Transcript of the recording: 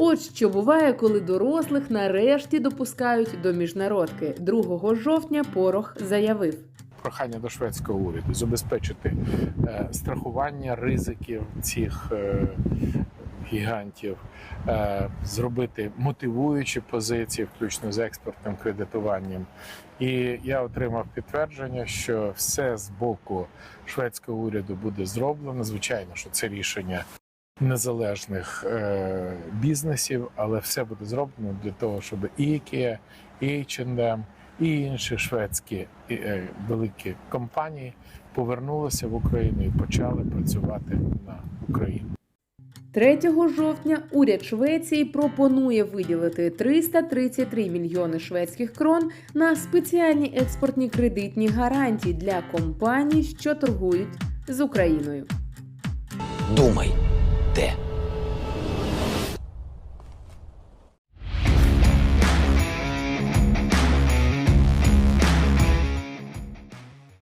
От що буває, коли дорослих нарешті допускають до міжнародки. 2 жовтня Порох заявив. прохання до шведського уряду забезпечити е, страхування ризиків цих е, гігантів, е, зробити мотивуючі позиції, включно з експортним кредитуванням. І я отримав підтвердження, що все з боку шведського уряду буде зроблено. Звичайно, що це рішення незалежних е, бізнесів, але все буде зроблено для того, щоб і IKEA, і H&M, і інші шведські і, е, великі компанії повернулися в Україну і почали працювати на Україну. 3 жовтня уряд Швеції пропонує виділити 333 мільйони шведських крон на спеціальні експортні кредитні гарантії для компаній, що торгують з Україною. Думай, 对。